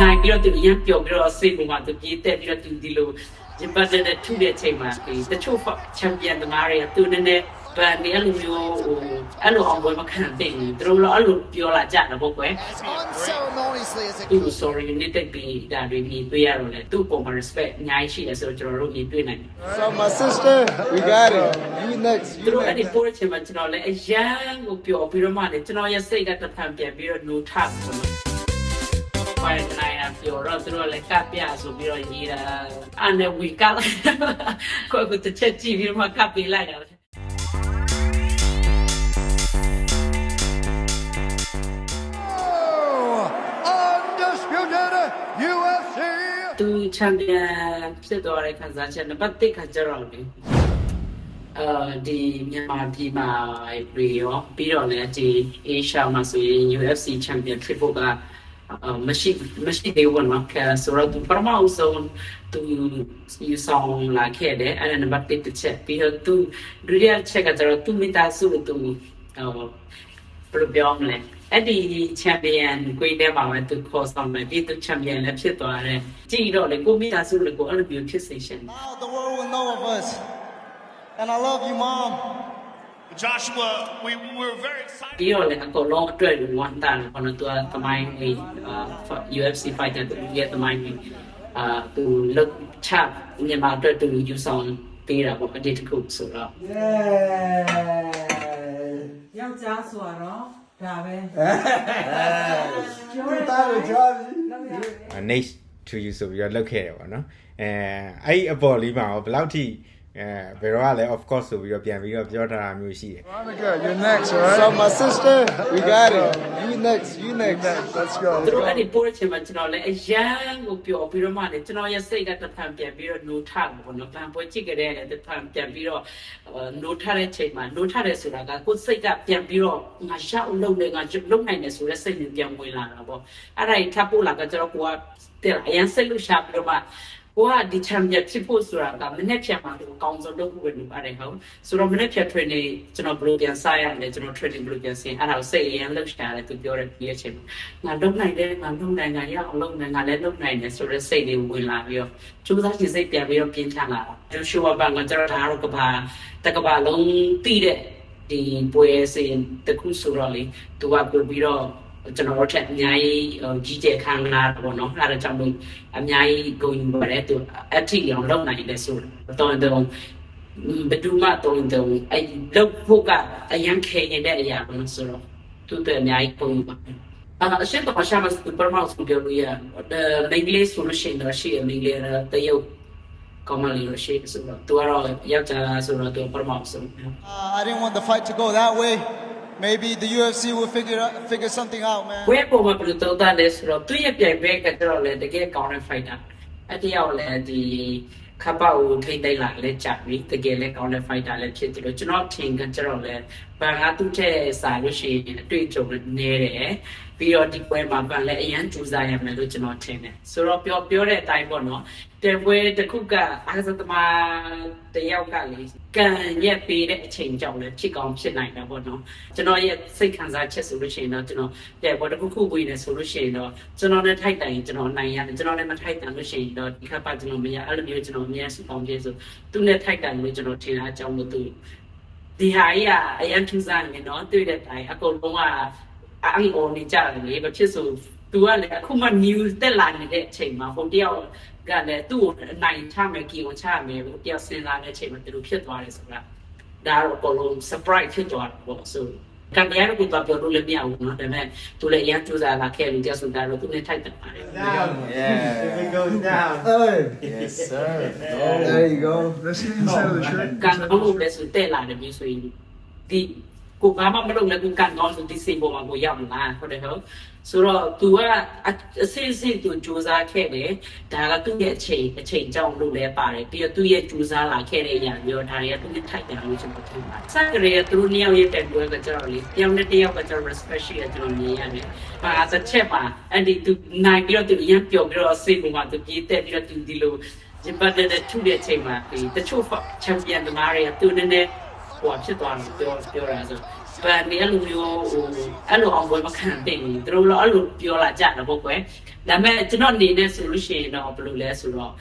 နိုင်ပြီးတော့သူရမ်းပျော်ပြီးတော့စိတ်ပေါ်မှာသူပြေးတက်ပြီးတော့သူဒီလိုဂျပန်တဲ့ထူတဲ့အချိန်မှာဒီတချို့ချန်ပီယံသမားတွေကသူနည်းနည်းဗန်ဒီအဲ့လိုမျိုးဟိုအဲ့လိုအောင်ပွဲမခံသိဘူးသူတို့လည်းအဲ့လိုပြောလာကြတယ်ပေါ့ကွယ် unceremoniously as it သူ sorry နေတဲ့ပြီးဒါတွေမြင်တွေ့ရတော့လေသူ့ပုံမှာ respect အများကြီးရှိတယ်ဆိုတော့ကျွန်တော်တို့မြင်တွေ့နိုင်တယ် So my sister, we got it. You next. သူ You တို့အဲ့ဒီ next. ပို့တဲ့ချိန်မှာကျွန်တော်လည်းအရန်ကိုပျော်ပြီးတော့မှလည်းကျွန်တော်ရဲ့စိတ်ကတစ်ဖန်ပြန်ပြီးတော့ no tap ပေါ့နော်။ဘာလဲနိုင်အပြောတော့သူတို့လည်းကပ်ပြဆိုပြီးတော့ရေးတာအဲ့နဲ့ဝီကလိုက်ကိုယ်ကတစ်ချက်ကြည့်ပြီးတော့မှကပ်ပေးလိုက်တာ undisputed UFC သူချန်ပီယံဖြစ်သွားတဲ့ခံစားချက်နံပါတ်1ခါကျတော့လေအာဒီမြန်မာပြည်မှာပြီးရောပြီးတော့လည်းဒီ Asia မှာဆိုရင် UFC champion ဖြစ်ဖို့ကအာ မရှိမရှိသေးဘူးနော်ကဲဆိုတော့သူပထမအဆုံးသူယူဆောင်လာခဲ့တယ်အဲ့ဒါနံပါတ်1တစ်ချက်ပြီးတော့သူဒုတိယချက်ကကျတော့သူမိသားစုလို့သူဟိုဘယ်လိုပြောမလဲအဲ့ဒီချန်ပီယံကိုတဲ့မှာပဲသူခေါ်ဆောင်မယ်ပြီးသူချန်ပီယံလည်းဖြစ်သွားတယ်ကြည့်တော့လေကိုမိသားစုလည်းကိုအဲ့လိုမျိုးဖြစ်စေရှင် Now the world will know of us. And I love you, Mom. Joshua, we we're very excited. ပြီးတော့လည်းအကုန်လုံးအတွက်ဝမ်းသာတယ်ဘာလို့သူကသမိုင်းလေးအာ UFC fighter သူရဲ့သမိုင်းလေးအာသူလုတ်ချမြန်မာအတွက်သူယူဆောင်ပေးတာပေါ့အဒီတစ်ခုဆိုတော့ယောက်ျားဆိုတော့ဒါပဲ You thought it, Johnny. next to you ဆိုပြီးတော့လောက်ခဲ့တယ်ပေါ့နော်အဲအဲ့ဒီအပေါ်လေးမှာရောဘယ်လောက်ထိ အဲဘယ်တော့ကလဲ of course ဆိုပြီးတော့ပြန်ပြီးတော့ပြောထားတာမျိုးရှိတယ် Veronica, you're next, all right? So my sister, we got it. You next. You next. Let's go. သူတို့အဲ့ဒီပို့တဲ့ချိန်မှာကျွန်တော်လည်းအရန်ကိုပျော်ပြီးတော့မှလည်းကျွန်တော်ရဲ့စိတ်ကတစ်ဖန်ပြန်ပြီးတော့နိုးထတယ်ပေါ့နော်။ဗန်ပွဲကြည့်ကြတဲ့လည်းတစ်ဖန်ပြန်ပြီးတော့နိုးထတဲ့ချိန်မှာနိုးထတယ်ဆိုတာကကိုယ်စိတ်ကပြန်ပြီးတော့ငါရှောက်လုံးနေငါလုံနိုင်တယ်ဆိုတဲ့စိတ်နဲ့ပြန်ဝင်လာတာပေါ့။အဲ့ဒါကြီးထပ်ပို့လာကကျွန်တော်ကိုကတဲ့အရန်စိတ်လို့ရှာပြီးတော့မှ ကိုကဒီချန်ပီယံဖြစ်ဖို့ဆိုတာကမနေ့ဖြန်မှာဒီအကောင်းဆုံးလုပ်ဖို့ပဲလုပ်ပါတယ်ဟုတ်ဆိုတော့မနေ့ဖြန် training ကျွန်တော်ဘယ်လိုပြန်စားရလဲကျွန်တော် training ဘယ်လိုပြန်ဆင်းအဲ့ဒါကိုစိတ်အရင်လှုပ်ရှားတယ်သူပြောတဲ့ဒီအချိန်မှာငါလုပ်နိုင်တယ်ငါလုပ်နိုင်ငါရအောင်လုပ်နိုင်ငါလည်းလုပ်နိုင်တယ်ဆိုတော့စိတ်လေးဝင်လာပြီးတော့ကျိုးစားခြင်းစိတ်ပြန်ပြီးတော့ပြင်းထန်လာတာကျိုးရှိုးဘန်ကကျွန်တော်ဒါတော့ကဘာတကဘာလုံးပြီးတဲ့ဒီပွဲစဉ်တခုဆိုတော့လေသူကပို့ပြီးတော့ ကျွန်တော်တို့ထက်အများကြီးကြီးကျယ်ခံလာတာပေါ့နော်အဲ့ဒါကြောင့်မို့အများကြီးဂုဏ်ယူပါတယ်သူအထီအောင်လုပ်နိုင်တယ်ဆိုတော့တော့ဘယ်သူမှတော့တော့အဲ့လုပ်ဖို့ကအရန်ခဲနေတဲ့အရာပေါ့နော်ဆိုတော့သူတို့အများကြီးဂုဏ်ယူပါတယ်အာအရှင်းတော့ရှာမစပရမောက်စပြောလို့ရမင်္ဂလိဆိုလို့ရှိရင်တော့ရှိရမင်္ဂလိတရုတ်ကောင်းမလေးလို့ရှိဆိုတော့သူကတော့ယောက်ျားဆိုတော့သူပရမောက်ဆုံး Uh, I didn't want the fight to go that way. Maybe the UFC will figure out, figure something out, man. ဝဲပေါ်မှာဘယ်လိုသုံးသပ်လဲဆိုတော့သူ့ရဲ့ပြိုင်ပွဲကတော့လည်းတကယ်ကောင်းတဲ့ fighter အတယောက်လည်းဒီခပ်ပေါကိုထိမ့်သိမ့်လာလဲကြာပြီတကယ်လည်းကောင်းတဲ့ fighter လည်းဖြစ်တယ်လို့ကျွန်တော်ထင်ကကျွန်တော်လည်း ဘာငါသူ့ထက်စာလို့ရှိရင်အတွေ့အကြုံလည်းနည်းတယ်ပြီးတော့ဒီပွဲမှာဗန်လည်းအရန်ကြိုးစားရမယ်လို့ကျွန်တော်ထင်တယ်ဆိုတော့ပြောပြောတဲ့အတိုင်းပေါ့နော်တဲပွဲတစ်ခုကအားစသမားတယောက်ကလေကံရက်ပေးတဲ့အချိန်ကြောင့်လည်းဖြစ်ကောင်းဖြစ်နိုင်တာပေါ့နော်ကျွန်တော်ရဲ့စိတ်ခံစားချက်ဆိုလို့ရှိရင်တော့ကျွန်တော်တဲပွဲတစ်ခုခုဝင်နေဆိုလို့ရှိရင်တော့ကျွန်တော်နဲ့ထိုက်တိုင်ကျွန်တော်နိုင်ရတယ်ကျွန်တော်နဲ့မထိုက်တန်လို့ရှိရင်တော့ဒီခါပါကျွန်တော်မရအဲ့လိုမျိုးကျွန်တော်အများစုပေါင်းပြဆိုသူနဲ့ထိုက်တိုင်လို့ကျွန်တော်ထင်တာအကြောင်းလို့သူ ဒီဟာကြီးကအရန်ထူးဆန်းနေနော်တွေ့တဲ့တိုင်အကုန်လုံးကအန်အော်နေကြတယ်လေဘာဖြစ်ဆိုသူကလည်းအခုမှ news တက်လာနေတဲ့အချိန်မှာဟိုတယောက်ကလည်းသူ့ကိုအနိုင်ချမယ်ကီကိုချမယ်ဟိုတယောက်စဉ်းစားတဲ့အချိန်မှာသူတို့ဖြစ်သွားတယ်ဆိုတာဒါတော့အကုန်လုံး surprise ဖြစ်သွားတယ်ပေါ့ဆို ကံတရားကိုတော့ပြောလို့လည်းမရဘူးเนาะဒါပေမဲ့သူလည်းအရင်စူးစမ်းလာခဲ့လို့တရားဆိုတာတော့သူနဲ့ထိုက်တယ်ပါတယ် Yeah. If it goes down. Hey. Yes, sir. There you go. Let's see the inside of the shirt. ကန်ကောင်းလို့လည်းဆိုတက်လာတယ်မျိုးဆိုရင်ဒီ ကိုငါမှမလုပ်လည်းကိုကန်တော့ဆိုဒီစိတ်ပေါ်မှာကိုရောက်မှာဟုတ်တယ်ဟုတ်ဆိုတော့ तू ကအစစ်စစ်သူစူးစမ်းခဲ့တယ်ဒါကသူ့ရဲ့အချိန်အချိန်ကြောင့်လို့လည်းပါတယ်ပြီးတော့သူ့ရဲ့စူးစမ်းလာခဲ့တဲ့အရာမျိုးဒါတွေကသူ့ထိုက်တယ်လို့ကျွန်တော်ထင်ပါတယ်စကရေသူတို့နှစ်ယောက်ရဲ့တန်ပွဲကကျွန်တော်လေတယောက်နဲ့တယောက်ကကျွန်တော် respect ရှိတယ်ကျွန်တော်မြင်ရတယ်ပါတစ်ချက်ပါအဲ့ဒီသူနိုင်ပြီးတော့သူရန်ပြောပြီးတော့စိတ်ပေါ်မှာသူပြေးတက်ပြီးတော့သူဒီလိုဂျပန်နဲ့ထူတဲ့အချိန်မှာဒီတချို့ချန်ပီယံသမားတွေကသူနည်းနည်း ဟိုဖြစ်သွားတယ်ပြောပြောတာဆိုဗန်နေအဲ့လိုမျိုးဟိုအဲ့လိုအောင်ပွဲမခံသိဘူးသူတို့လည်းအဲ့လိုပြောလာကြတယ်ပေါ့ကွယ်ဒါပေမဲ့ကျွန်တော်အနေနဲ့ဆိုလို့ရှိရင်တော့ဘယ်လိုလဲဆိုတော့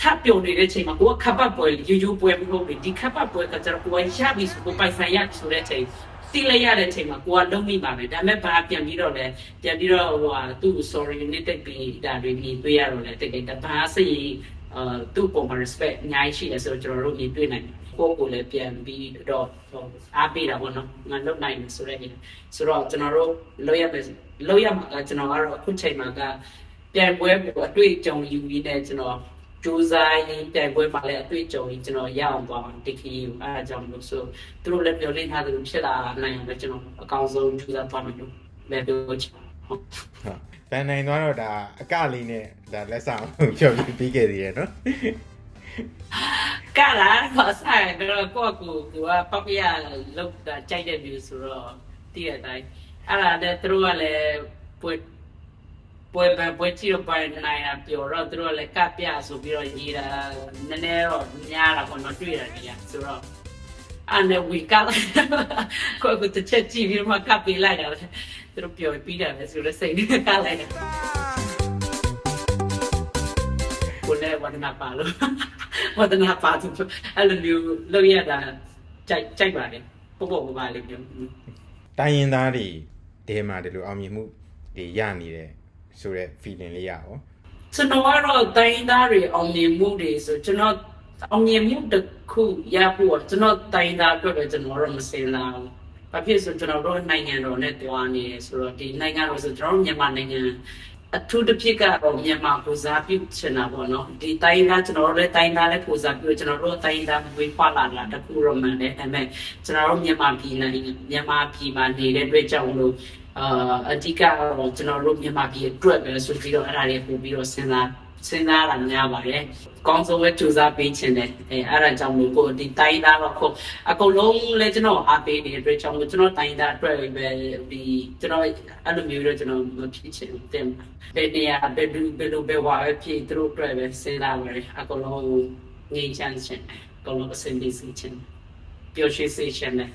ခပ်ပြုံနေတဲ့ချိန်မှာကိုကခပ်ပတ်ပွဲယူယူပွဲမဟုတ်ဘူးဒီခပ်ပတ်ပွဲကကျွန်တော်ကိုရပြီဆိုကိုပိုင်ဆိုင်ရဆိုတဲ့ချိန်တိလိုက်ရတဲ့ချိန်မှာကိုကလုံးမိပါပဲဒါပေမဲ့ဘာပြန်ပြီးတော့လဲပြန်ပြီးတော့ဟိုဟာသူ့ sorry နဲ့တက်ပြီးဒါတွေမြင်တွေ့ရတော့လဲတကယ်တဘာစိတ်အာသူ့ပုံမှာ respect အများကြီးရှိတယ်ဆိုတော့ကျွန်တော်တို့မြင်တွေ့နိုင်တယ် ကိုကိုလည်းပြန်ပြီးတော့အားပေးတာပေါ့နော်ငါလုပ်နိုင်တယ်ဆိုတဲ့ဆိုတော့ကျွန်တော်တို့လုပ်ရမယ်လုပ်ရမှာကကျွန်တော်ကတော့အခုချိန်မှာကပြန်ပွဲကိုအတွေ့အကြုံယူပြီးတဲ့ကျွန်တော်ကြိုးစားရင်ပြန်ပွဲမှာလည်းအတွေ့အကြုံကြီးကျွန်တော်ရအောင်သွားတခီးအဲအကြောင်းလို့ဆိုသူတို့လည်းပြောလင်းထားတယ်ဖြစ်လာနိုင်အောင်ပဲကျွန်တော်အကောင်းဆုံးကြိုးစားသွားမယ်လို့လည်းပြောချင်ဟုတ်ဟုတ်ဗန်နိုင်သွားတော့ဒါအကလေးနဲ့ဒါလက်ဆောင်ပြောပြပြီးခဲ့သေးရနော် ကလာတော့ဆိုင်တော့ကိုကကိုကပပရလောက်တာကြိုက်တဲ့ view ဆိုတော့တည့်တဲ့အတိုင်းအဲ့ဒါနဲ့သူတို့ကလည်းပွဲပွဲပဲပွဲချီတော့ပိုင်နိုင်တာပြောတော့သူတို့ကလည်းကပြဆိုပြီးတော့ရေးတာနည်းနည်းတော့များတာပေါ့နော်တွေ့ရတယ်ညဆိုတော့အဲ့နဲ့ဝီကလာကိုကတစ်ချက်ကြည့်ပြီးမှကပ်ပေးလိုက်တာလေသူတို့ပြောပြီးတယ်ပဲဆိုတော့စိတ်နဲ့ကလိုက်တယ် ကိုလည်းဝဒနာပါလို့ဝဒနာပါသူအဲ့လိုမျိုးလောက်ရတာကြိုက်ကြိုက်ပါလေပို့ပို့ပါပါလေးပြောတိုင်းရင်းသားတွေတဲမှာဒီလိုအောင်မြင်မှုတွေရနေတယ်ဆိုတော့ feeling လေးရအောင်ကျွန်တော်ကတော့တိုင်းသားတွေအောင်မြင်မှုတွေဆိုကျွန်တော်အောင်မြင်မှုတစ်ခုရဖို့ကျွန်တော်တိုင်းသားအတွက်ပဲကျွန်တော်တော့မစင်လာဘူး။ဘာဖြစ်ဆိုကျွန်တော်တို့နိုင်ငံတော်နဲ့တွားနေတယ်ဆိုတော့ဒီနိုင်ငံတော်ဆိုကျွန်တော်မြန်မာနိုင်ငံ အထူးတစ်ဖြစ်ကတော့မြန်မာကိုစားပြုချင်တာပေါ့နော်ဒီတိုင်းသားကျွန်တော်တို့လည်းတိုင်းသားလည်းကိုစားပြုကျွန်တော်တို့တိုင်းသားဝေးဖွာလာတာတခုတော့မှန်တယ်ဒါပေမဲ့ကျွန်တော်တို့မြန်မာပြည်နိုင်ငံမြန်မာပြည်မှာနေတဲ့အတွက်ကြောင့်လို့အာအဓိကတော့ကျွန်တော်တို့မြန်မာပြည်အတွက်ပဲဆိုပြီးတော့အဲ့ဒါတွေပို့ပြီးတော့စဉ်းစား စဉ်းစားတာများပါတယ်။ကောင်းဆုံးပဲကြိုးစားပေးခြင်းတယ်။အဲအဲ့ဒါကြောင့်မို့ကိုဒီတိုင်းသားတော့ခုအကုန်လုံးလည်းကျွန်တော်အားပေးနေတဲ့အတွက်ကြောင့်မို့ကျွန်တော်တိုင်းသားအတွက်ပဲဒီကျွန်တော်အဲ့လိုမျိုးတော့ကျွန်တော်မဖြစ်ချင်ဘူးတင်။ဘယ်နေရာဘယ်လူဘယ်လိုပဲဝါပဲဖြစ်သူတို့အတွက်ပဲစဉ်းစားပါတယ်။အကုန်လုံးငြိမ်းချမ်းခြင်းအကုန်လုံးအဆင်ပြေစေခြင်းပျော်ရွှင်စေခြင်းနဲ့